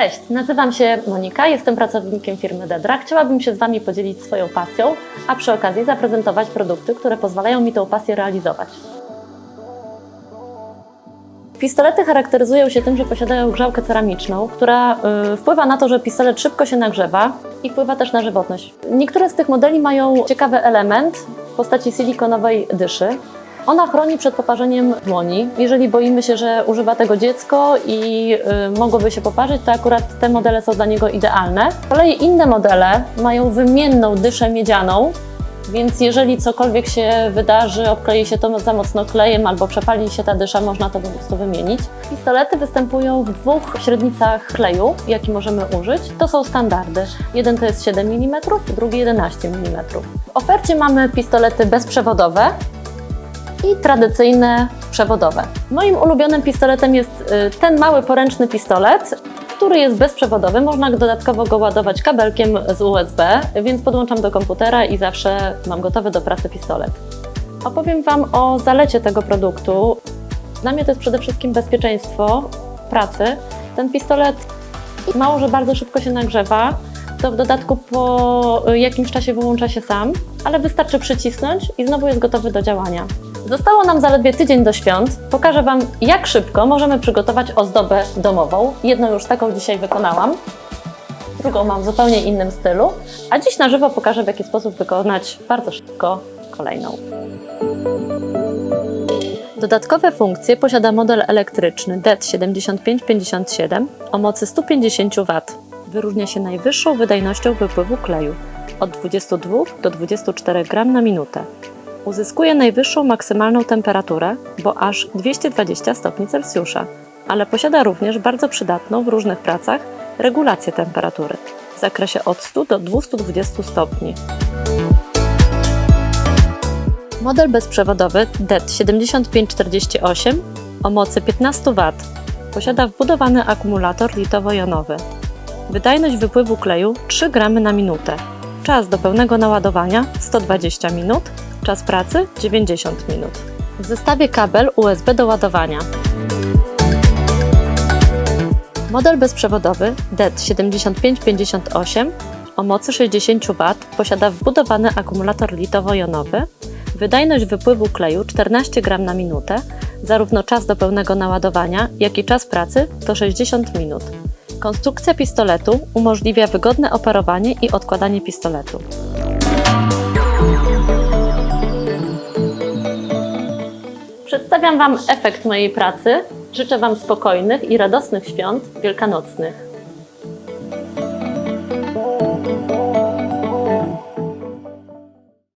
Cześć, nazywam się Monika, jestem pracownikiem firmy Dedra. Chciałabym się z Wami podzielić swoją pasją, a przy okazji zaprezentować produkty, które pozwalają mi tą pasję realizować. Pistolety charakteryzują się tym, że posiadają grzałkę ceramiczną, która y, wpływa na to, że pistolet szybko się nagrzewa i wpływa też na żywotność. Niektóre z tych modeli mają ciekawy element w postaci silikonowej dyszy. Ona chroni przed poparzeniem dłoni. Jeżeli boimy się, że używa tego dziecko i y, mogłoby się poparzyć, to akurat te modele są dla niego idealne. Z kolei inne modele mają wymienną dyszę miedzianą, więc jeżeli cokolwiek się wydarzy, obklei się to za mocno klejem albo przepali się ta dysza, można to po prostu wymienić. Pistolety występują w dwóch średnicach kleju, jaki możemy użyć. To są standardy. Jeden to jest 7 mm, drugi 11 mm. W ofercie mamy pistolety bezprzewodowe i tradycyjne przewodowe. Moim ulubionym pistoletem jest y, ten mały poręczny pistolet, który jest bezprzewodowy. Można dodatkowo go ładować kabelkiem z USB, więc podłączam do komputera i zawsze mam gotowy do pracy pistolet. Opowiem Wam o zalecie tego produktu. Dla mnie to jest przede wszystkim bezpieczeństwo pracy. Ten pistolet mało, że bardzo szybko się nagrzewa, to w dodatku po jakimś czasie wyłącza się sam, ale wystarczy przycisnąć i znowu jest gotowy do działania. Zostało nam zaledwie tydzień do świąt. Pokażę Wam, jak szybko możemy przygotować ozdobę domową. Jedną już taką dzisiaj wykonałam, drugą mam w zupełnie innym stylu, a dziś na żywo pokażę, w jaki sposób wykonać bardzo szybko kolejną. Dodatkowe funkcje posiada model elektryczny E DET 7557 o mocy 150 W. Wyróżnia się najwyższą wydajnością wypływu kleju od 22 do 24 g na minutę. Uzyskuje najwyższą maksymalną temperaturę, bo aż 220 stopni Celsjusza, ale posiada również bardzo przydatną w różnych pracach regulację temperatury w zakresie od 100 do 220 stopni. Model bezprzewodowy E DET 7548 o mocy 15 W posiada wbudowany akumulator litowo-jonowy. Wydajność wypływu kleju 3 gramy na minutę. Czas do pełnego naładowania 120 minut, czas pracy 90 minut. W zestawie kabel USB do ładowania. Model bezprzewodowy E DET 7558 o mocy 60 W posiada wbudowany akumulator litowo-jonowy, wydajność wypływu kleju 14 g na minutę, zarówno czas do pełnego naładowania, jak i czas pracy to 60 minut. Konstrukcja pistoletu umożliwia wygodne operowanie i odkładanie pistoletu. Przedstawiam Wam efekt mojej pracy. Życzę Wam spokojnych i radosnych świąt wielkanocnych.